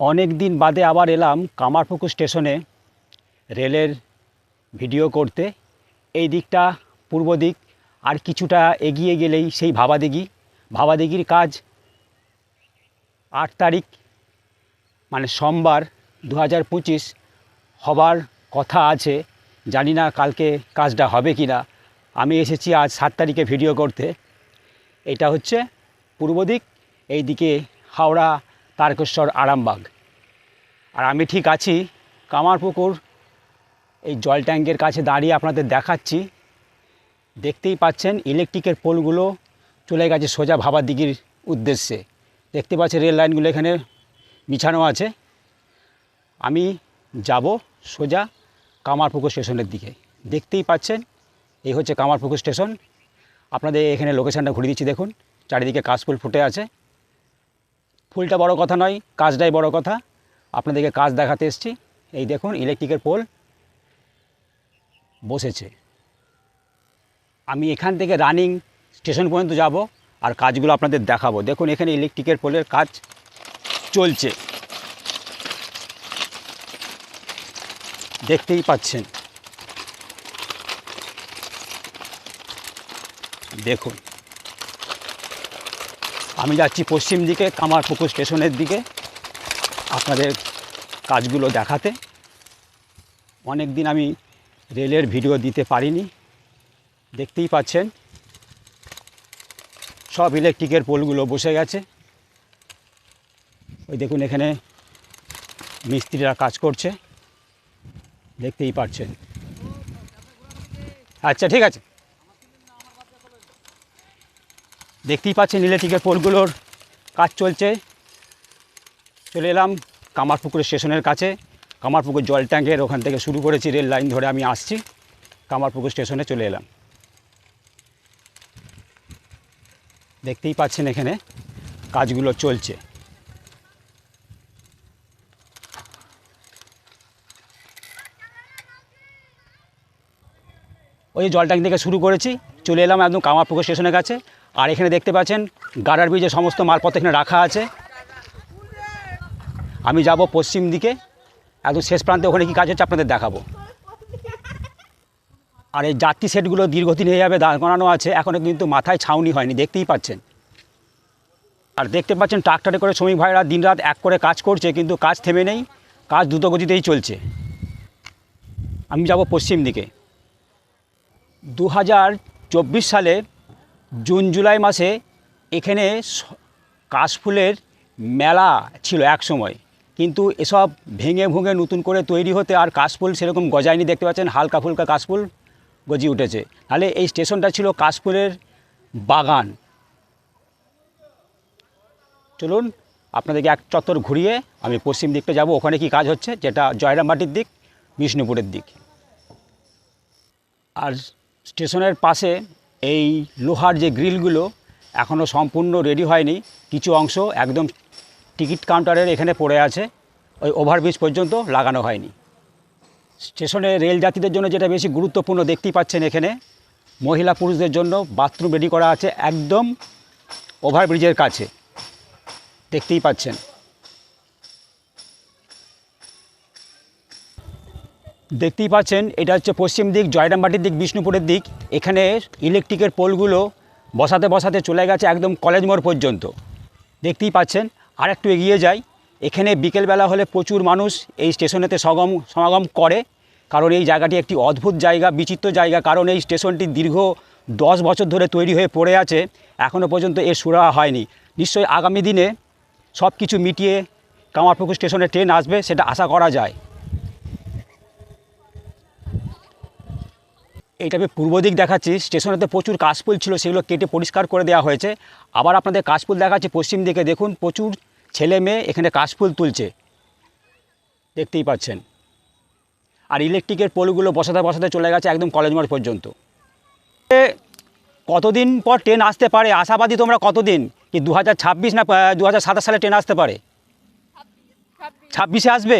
অনেক দিন বাদে আবার এলাম কামারপুকুর স্টেশনে রেলের ভিডিও করতে। এই দিকটা পূর্ব দিক, আর কিছুটা এগিয়ে গেলেই সেই ভাবাদিঘি। ভাবাদিঘির কাজ আট তারিখ মানে সোমবার দু হাজার পঁচিশ হবার কথা আছে। জানি না কালকে কাজটা হবে কি না আমি এসেছি আজ সাত তারিখে ভিডিও করতে। এটা হচ্ছে পূর্ব দিক, এইদিকে হাওড়া তারকেশ্বর আরামবাগ। আর আমি ঠিক আছি কামারপুকুর, এই জল ট্যাঙ্কের কাছে দাঁড়িয়ে আপনাদের দেখাচ্ছি। দেখতেই পাচ্ছেন ইলেকট্রিকের পোলগুলো চলে গেছে সোজা ভাবার দিঘির উদ্দেশ্যে। দেখতে পাচ্ছেন রেল লাইনগুলো এখানে বিছানো আছে। আমি যাব সোজা কামারপুকুর স্টেশনের দিকে। দেখতেই পাচ্ছেন, এই হচ্ছে কামারপুকুর স্টেশন। আপনাদের এখানে লোকেশানটা ঘুরে দিচ্ছি, দেখুন। চারিদিকে কাশফুল ফুটে আছে। ফুলটা বড় কথা নয়, কাজটাই বড় কথা। আপনাদেরকে কাজ দেখাতে এসেছি। এই দেখুন, ইলেকট্রিকের পোল বসেছে। আমি এখান থেকে রানিং স্টেশন পর্যন্ত যাব আর কাজগুলো আপনাদের দেখাবো। দেখুন, এখানে ইলেকট্রিকের পোলের কাজ চলছে। দেখতেই পাচ্ছেন। দেখুন আমি যাচ্ছি পশ্চিম দিকে কামারপুকুর স্টেশনের দিকে। আপনাদের কাজগুলো দেখাতে। অনেক দিন আমি রেলের ভিডিও দিতে পারিনি। দেখতেই পাচ্ছেন, সব ইলেকট্রিকের পোলগুলো বসে গেছে। ওই দেখুন, এখানে মিস্ত্রিরা কাজ করছে। দেখতেই পাচ্ছেন। আচ্ছা ঠিক আছে। দেখতেই পাচ্ছেন ইলেকট্রিকের পোলগুলোর কাজ চলছে। চলে এলাম কামারপুকুর স্টেশনের কাছে। কামারপুকুর জল ট্যাঙ্কের ওখান থেকে শুরু করেছি, রেল লাইন ধরে আমি আসছি। কামারপুকুর স্টেশনে চলে এলাম। দেখতেই পাচ্ছেন এখানে কাজগুলো চলছে। ওই জল ট্যাঙ্ক থেকে শুরু করেছি, চলে এলাম একদম কামারপুকুর স্টেশনের কাছে। আর এখানে দেখতে পাচ্ছেন গাড়ার ব্রিজে সমস্ত মালপত্র এখানে রাখা আছে। আমি যাব পশ্চিম দিকে, একদম শেষ প্রান্তে ওখানে কী কাজ হচ্ছে আপনাদের দেখাবো। আর এই যাত্রী সেটগুলো দীর্ঘদিন হয়ে যাবে, দাঁড় করানো আছে এখনও কিন্তু মাথায় ছাউনি হয়নি, দেখতেই পাচ্ছেন। আর দেখতে পাচ্ছেন, ট্রাক্টরে করে শ্রমিক ভাইরা দিনরাত এক করে কাজ করছে, কিন্তু কাজ থেমে নেই, কাজ দ্রুতগতিতেই চলছে। আমি যাব পশ্চিম দিকে। দু হাজার চব্বিশ সালে জুন, জুলাই মাসে এখানে কাশফুলের মেলা ছিল এক সময়। কিন্তু এসব ভেঙে ভুঙে নতুন করে তৈরি হতে আর কাশফুল সেরকম গজায়নি, দেখতে পাচ্ছেন হালকা ফুলকা কাশফুল গজিয়ে উঠেছে। তাহলে এই স্টেশনটা ছিল কাশফুলের বাগান। চলুন, আপনাদেরকে এক চত্বর ঘুরিয়ে আমি পশ্চিম দিকটা যাব। ওখানে কি কাজ হচ্ছে? যেটা জয়রামবাটির দিক, বিষ্ণুপুরের দিক। আর স্টেশনের পাশে এই লোহার যে গ্রিলগুলো এখনও সম্পূর্ণ রেডি হয়নি, কিছু অংশ একদম টিকিট কাউন্টারের এখানে পড়ে আছে, ওই ওভারব্রিজ পর্যন্ত লাগানো হয়নি। স্টেশনে রেল যাত্রীদের জন্য যেটা বেশি গুরুত্বপূর্ণ দেখতেই পাচ্ছেন এখানে, মহিলা পুরুষদের জন্য বাথরুম রেডি করা আছে একদম ওভারব্রিজের কাছে, দেখতেই পাচ্ছেন। দেখতেই পাচ্ছেন, এটা হচ্ছে পশ্চিম দিক, জয়রামবাটির দিক, বিষ্ণুপুরের দিক। এখানে ইলেকট্রিকের পোলগুলো বসাতে বসাতে চলে গেছে একদম কলেজ মোড় পর্যন্ত। দেখতেই পাচ্ছেন আর একটু এগিয়ে যাই। এখানে বিকেলবেলা হলে প্রচুর মানুষ এই স্টেশনেতে সগম, সমাগম করে। কারণ এই জায়গাটি একটি অদ্ভুত জায়গা, বিচিত্র জায়গা। কারণ এই স্টেশনটি দীর্ঘ দশ বছর ধরে তৈরি হয়ে পড়ে আছে। এখনও পর্যন্ত এর সুরাহা হয়নি। নিশ্চয়ই আগামী দিনে সব কিছু মিটিয়ে কামারপুকুর স্টেশনে ট্রেন আসবে, সেটা আশা করা যায়। এইটা আমি পূর্ব দিক দেখাচ্ছি। স্টেশনেতে প্রচুর কাশফুল ছিল সেগুলো কেটে পরিষ্কার করে দেওয়া হয়েছে। আবার আপনাদের কাশফুল দেখাচ্ছি পশ্চিম দিকে। দেখুন প্রচুর ছেলে মেয়ে এখানে কাশফুল তুলছে। দেখতেই পাচ্ছেন। আর ইলেকট্রিকের পোলগুলো বসাতে বসাতে চলে গেছে একদম কলেজ মাঠ পর্যন্ত। কতদিন পর ট্রেন আসতে পারে? আশাবাদী তোমরা কতদিন? কি দু হাজার ছাব্বিশ না দু হাজার সাতাশ সালে ট্রেন আসতে পারে? ছাব্বিশে আসবে?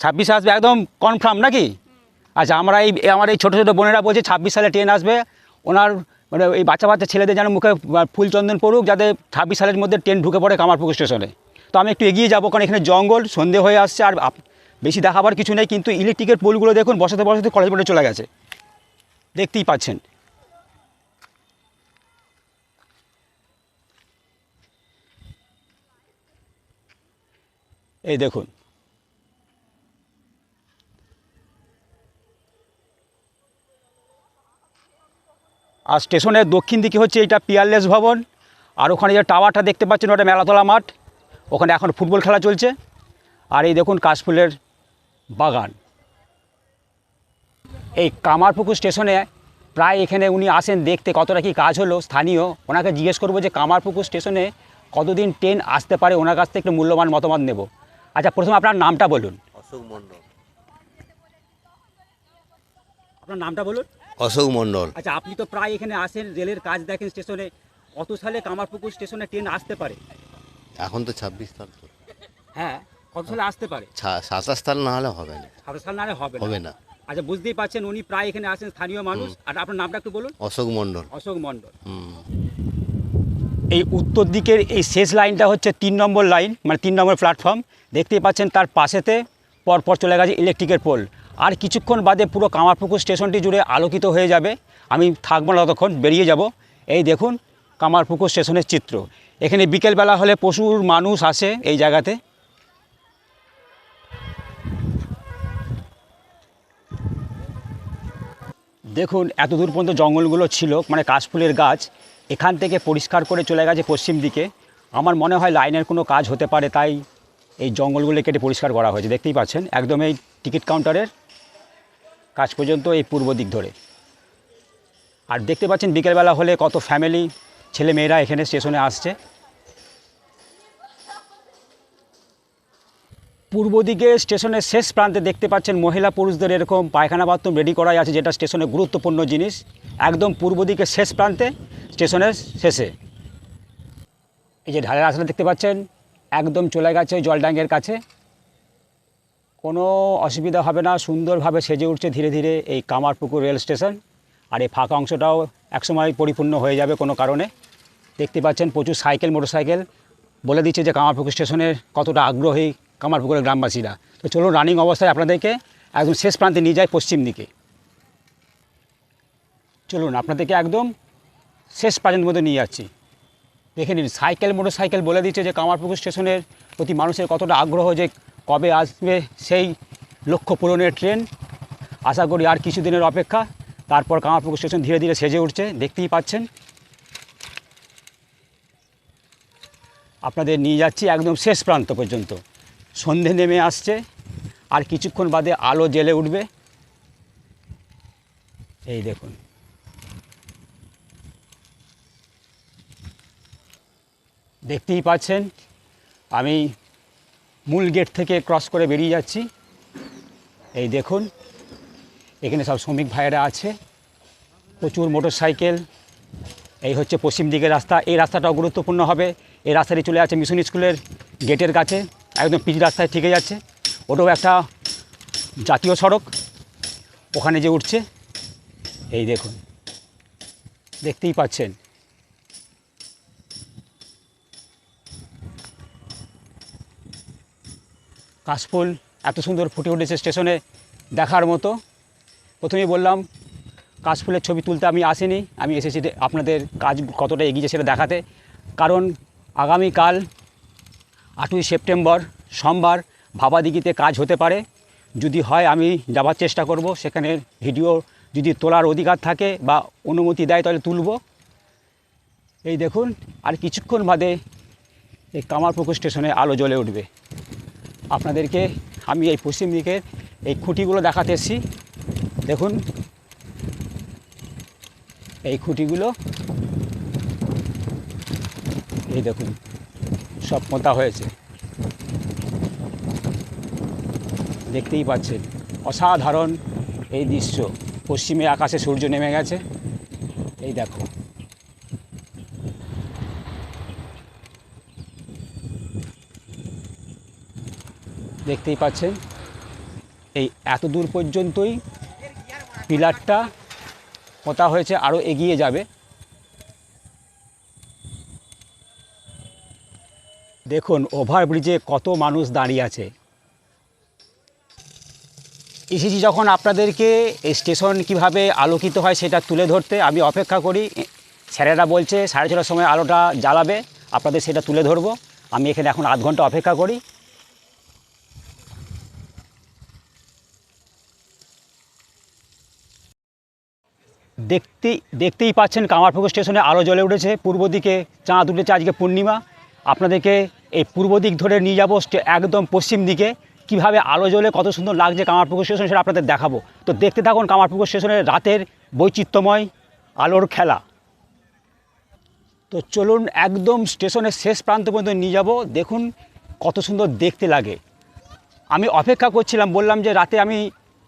ছাব্বিশে। আসবে একদম কনফার্ম নাকি? আচ্ছা আমরা এই আমার এই ছোটো ছোটো বোনেরা বলছে ছাব্বিশ সালে ট্রেন আসবে। ওনার মানে এই বাচ্চা বাচ্চা ছেলেদের যেন মুখে ফুল চন্দন পড়ুক, যাতে ছাব্বিশ সালের মধ্যে ট্রেন ঢুকে পড়ে কামারপুকুর স্টেশনে। তো আমি একটু এগিয়ে যাব, কারণ এখানে জঙ্গল, সন্ধে হয়ে আসছে, আর বেশি দেখাবার কিছু নেই, কিন্তু ইলেকট্রিকের পোলগুলো দেখুন, বসাতে বসাতে কলেজ বোর্ডে চলে গেছে। দেখতেই পাচ্ছেন। এই দেখুন। আর স্টেশনের দক্ষিণ দিকে হচ্ছে এটা পিয়ারলেস ভবন। আর ওখানে যে টাওয়ারটা দেখতে পাচ্ছেন ওটা মেলাতলা মাঠ। ওখানে এখন ফুটবল খেলা চলছে। আর এই দেখুন কাশফুলের বাগান। এই কামারপুকুর স্টেশনে প্রায় এখানে উনি আসেন দেখতে কতটা কি কাজ হলো স্থানীয়। ওনাকে জিজ্ঞেস করব যে কামারপুকুর স্টেশনে কতদিন ট্রেন আসতে পারে? ওনার কাছ থেকে একটু মূল্যবান মতামত নেব। আচ্ছা প্রথমে আপনার নামটা বলুন। অশোক মণ্ডল। আপনার নামটা বলুন। অশোক মণ্ডল। আচ্ছা আপনি তো প্রায় এখানে আসেন রেলের কাজ দেখেন স্টেশনে। কত সালে কামারপুকুর স্টেশনে ট্রেন আসতে পারে? এখন তো ছাব্বিশ সাল তো। হ্যাঁ কত সালে আসতে পারে? সাতাশ সাল না হলে হবে না। সাতাশ সাল না হলে হবে হবে না। আচ্ছা বুঝতেই পারছেন উনি প্রায় এখানে আসেন স্থানীয় মানুষ। আর আপনার নামটা একটু বলুন। অশোক মণ্ডল। অশোক মণ্ডল। এই উত্তর দিকের এই শেষ লাইনটা হচ্ছে তিন নম্বর লাইন মানে তিন নম্বর প্ল্যাটফর্ম দেখতেই পাচ্ছেন তার পাশেতে পরপর চলে গেছে ইলেকট্রিকের পোল আর কিছুক্ষণ বাদে পুরো কামারপুকুর স্টেশনটি জুড়ে আলোকিত হয়ে যাবে। আমি থাকব না ততক্ষণ, বেরিয়ে যাব। এই দেখুন কামারপুকুর স্টেশনের চিত্র। এখানে বিকেলবেলা হলে প্রচুর মানুষ আসে এই জায়গাতে। দেখুন এত দূর পর্যন্ত জঙ্গলগুলো ছিল মানে কাশফুলের গাছ। এখান থেকে পরিষ্কার করে চলে গেছে পশ্চিম দিকে। আমার মনে হয় লাইনের কোনো কাজ হতে পারে, তাই এই জঙ্গলগুলো কেটে পরিষ্কার করা হয়েছে। দেখতেই পাচ্ছেন, একদম এই টিকিট কাউন্টারের কাজ পর্যন্ত এই পূর্ব দিক ধরে। আর দেখতে পাচ্ছেন বিকেলবেলা হলে কত ফ্যামিলি ছেলে মেয়েরা এখানে স্টেশনে আসছে। পূর্ব দিকে স্টেশনের শেষ প্রান্তে দেখতে পাচ্ছেন মহিলা পুরুষদের এরকম পায়খানা বাথরুম রেডি করাই আছে, যেটা স্টেশনে গুরুত্বপূর্ণ জিনিস। একদম পূর্ব দিকে শেষ প্রান্তে স্টেশনের শেষে। এই যে ঢালের রাস্তা দেখতে পাচ্ছেন, একদম চলে গেছে জলডাঙ্গের কাছে। কোনো অসুবিধা হবে না, সুন্দরভাবে সেজে উঠছে ধীরে ধীরে এই কামারপুকুর রেল স্টেশন। আর এই ফাঁকা অংশটাও একসময় পরিপূর্ণ হয়ে যাবে কোনো কারণে। দেখতে পাচ্ছেন প্রচুর সাইকেল, মোটরসাইকেল। বলে দিচ্ছে যে কামারপুকুর স্টেশনের কতটা আগ্রহী কামারপুকুরের গ্রামবাসীরা। তো চলুন রানিং অবস্থায় আপনাদেরকে একদম শেষ প্রান্তে নিয়ে যায় পশ্চিম দিকে। চলুন আপনাদেরকে একদম শেষ প্রান্তের মধ্যে নিয়ে যাচ্ছি। দেখে নিন, সাইকেল, মোটরসাইকেল বলে দিচ্ছে যে কামারপুকুর স্টেশনের প্রতি মানুষের কতটা আগ্রহ যে কবে আসবে সেই লক্ষ্য পূরণের ট্রেন? আশা করি আর কিছুদিনের অপেক্ষা। তারপর কামারপুকুর স্টেশন ধীরে ধীরে সেজে উঠছে। দেখতেই পাচ্ছেন। আপনাদের নিয়ে যাচ্ছি একদম শেষ প্রান্ত পর্যন্ত। সন্ধে নেমে আসছে। আর কিছুক্ষণ বাদে আলো জ্বেলে উঠবে। এই দেখুন। দেখতেই পাচ্ছেন, আমি মূল গেট থেকে ক্রস করে বেরিয়ে যাচ্ছি। এই দেখুন, এখানে সব শ্রমিক ভাইয়েরা আছে। প্রচুর মোটর সাইকেল এই হচ্ছে পশ্চিম দিকের রাস্তা। এই রাস্তাটাও গুরুত্বপূর্ণ হবে। এই রাস্তাটি চলে যাচ্ছে মিশন স্কুলের গেটের কাছে। একদম পিচ রাস্তায় ঠিকে যাচ্ছে। ওটাও একটা জাতীয় সড়ক। ওখানে যে উঠছে, এই দেখুন, দেখতেই পাচ্ছেন। কাশফুল, এত সুন্দর ফুটে উঠেছে স্টেশনে দেখার মতো। প্রথমেই বললাম, কাশফুলের ছবি তুলতে আমি আসিনি, আমি এসেছি আপনাদের কাজ কতটা এগিয়েছে সেটা দেখাতে। কারণ আগামীকাল আটই সেপ্টেম্বর সোমবার ভাবাদিঘিতে কাজ হতে পারে। যদি হয় আমি যাবার চেষ্টা করব, সেখানে ভিডিও যদি তোলার অধিকার থাকে বা অনুমতি দেয় তাহলে তুলব। এই দেখুন, আর কিছুক্ষণ বাদে এই কামারপুকুর স্টেশনে আলো জ্বলে উঠবে। আপনাদেরকে আমি এই পশ্চিম দিকের এই খুঁটিগুলো দেখাতে এসেছি। দেখুন। এই খুঁটিগুলো এই দেখুন, সব পোঁতা হয়েছে। দেখতেই পাচ্ছেন, অসাধারণ এই দৃশ্য। পশ্চিমে আকাশে সূর্য নেমে গেছে। এই দেখো। দেখতেই পাচ্ছেন। এই এত দূর পর্যন্তই পিলারটা পোতা হয়েছে আরও এগিয়ে যাবে। দেখুন, ওভারব্রিজে কত মানুষ দাঁড়িয়ে আছে। এসেছি যখন আপনাদেরকে স্টেশন কীভাবে আলোকিত হয় সেটা তুলে ধরতে আমি অপেক্ষা করি। স্যারেরা বলছে, সাড়ে ছটার সময় আলোটা জ্বালাবে, আপনাদের সেটা তুলে ধরবো। আমি এখানে এখন আধ ঘণ্টা অপেক্ষা করি। দেখতেই দেখতেই পাচ্ছেন কামারপুকুর স্টেশনে আলো জ্বলে উঠেছে। পূর্ব দিকে চাঁদ উঠেছে আজকে পূর্ণিমা। আপনাদেরকে এই পূর্ব দিক ধরে নিয়ে যাব একদম পশ্চিম দিকে। কীভাবে আলো জ্বলে, কত সুন্দর লাগছে কামারপুকুর স্টেশন সেটা আপনাদের দেখাবো। তো দেখতে থাকুন কামারপুকুর স্টেশনের রাতের বৈচিত্র্যময় আলোর খেলা। তো চলুন একদম স্টেশনের শেষ প্রান্ত পর্যন্ত নিয়ে যাব। দেখুন কত সুন্দর দেখতে লাগে। আমি অপেক্ষা করছিলাম, বললাম যে রাতে আমি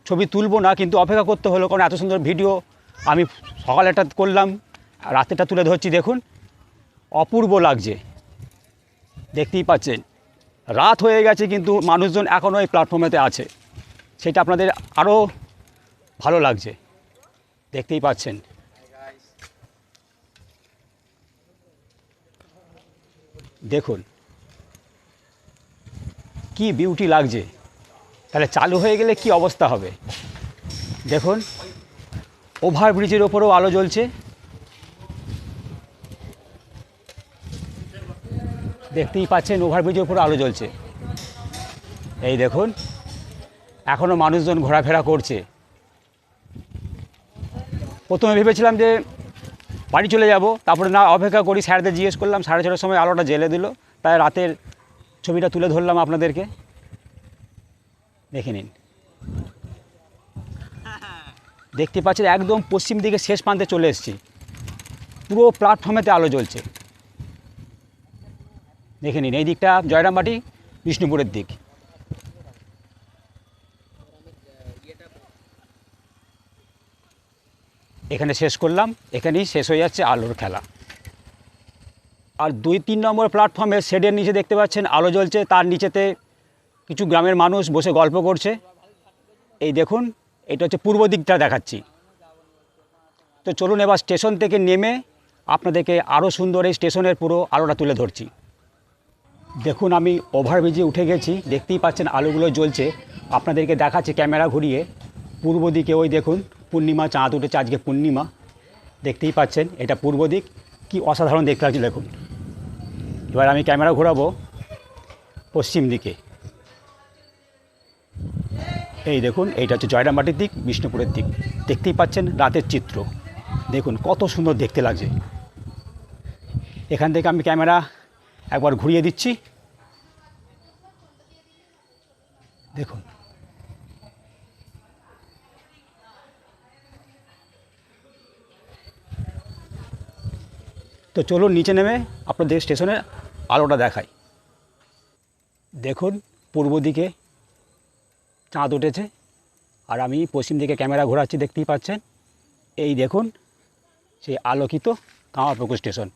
ছবি তুলবো না, কিন্তু অপেক্ষা করতে হলো, কারণ এত সুন্দর ভিডিও আমি সকালেটা করলাম রাতেটা তুলে ধরছি, দেখুন, অপূর্ব লাগছে। দেখতেই পাচ্ছেন, রাত হয়ে গেছে কিন্তু মানুষজন এখনও এই প্ল্যাটফর্মেতে আছে। সেটা আপনাদের আরও ভালো লাগছে। দেখতেই পাচ্ছেন। দেখুন, কি বিউটি লাগছে। তাহলে চালু হয়ে গেলে কি অবস্থা হবে? দেখুন ওভারব্রিজের ওপরেও আলো জ্বলছে। দেখতেই পাচ্ছেন ওভারব্রিজের উপরে আলো জ্বলছে। এই দেখুন এখনও মানুষজন ঘোরাফেরা করছে। প্রথমে ভেবেছিলাম যে বাড়ি চলে যাব, তারপরে না, অপেক্ষা করি, স্যারদের জিজ্ঞেস করলাম, সাড়ে ছটার সময় আলোটা জেলে দিল, তাই রাতের ছবিটা তুলে ধরলাম আপনাদেরকে। দেখে নিন। দেখতে পাচ্ছেন একদম পশ্চিম দিকে শেষ প্রান্তে চলে এসেছি। পুরো প্ল্যাটফর্মেতে আলো জ্বলছে। দেখে নিন, এই দিকটা জয়রামবাটি, বিষ্ণুপুরের দিক। এখানে শেষ করলাম, এখানেই শেষ হয়ে যাচ্ছে আলোর খেলা। আর দুই তিন নম্বর প্ল্যাটফর্মে শেডের নিচে দেখতে পাচ্ছেন, আলো জ্বলছে, তার নিচেতে কিছু গ্রামের মানুষ বসে গল্প করছে। এই দেখুন এটা হচ্ছে পূর্ব দিকটা দেখাচ্ছি। তো চলুন এবার স্টেশন থেকে নেমে আপনাদেরকে আরও সুন্দর এই স্টেশনের পুরো আলোটা তুলে ধরছি। দেখুন আমি ওভারব্রিজে উঠে গেছি, দেখতেই পাচ্ছেন আলোগুলো জ্বলছে। আপনাদেরকে দেখাচ্ছি ক্যামেরা ঘুরিয়ে। পূর্ব দিকে ওই দেখুন, পূর্ণিমা চাঁদ উঠেছে, আজকে পূর্ণিমা। দেখতেই পাচ্ছেন, এটা পূর্ব দিক। কি অসাধারণ দেখতে লাগছে, দেখুন। এবার আমি ক্যামেরা ঘোরাবো পশ্চিম দিকে। এই দেখুন, এইটা হচ্ছে জয়রামবাটির দিক, বিষ্ণুপুরের দিক। দেখতেই পাচ্ছেন রাতের চিত্র। দেখুন, কত সুন্দর দেখতে লাগছে। এখান থেকে আমি ক্যামেরা একবার ঘুরিয়ে দিচ্ছি। দেখুন। তো চলুন নিচে নেমে আপনাদের স্টেশনে আলোটা দেখাই। দেখুন, পূর্ব দিকে চাঁদ উঠেছে। আর আমি পশ্চিম দিকে ক্যামেরা ঘোরাচ্ছি, দেখতেই পাচ্ছেন। এই দেখুন, সেই আলোকিত কামারপুকুর স্টেশন।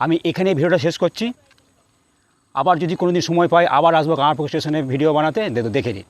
আমি এখানে ভিডিওটা শেষ করছি। আবার যদি কোনো দিন সময় পাই, আবার আসব কামারপুকুর স্টেশনে ভিডিও বানাতে, দেখো নিন।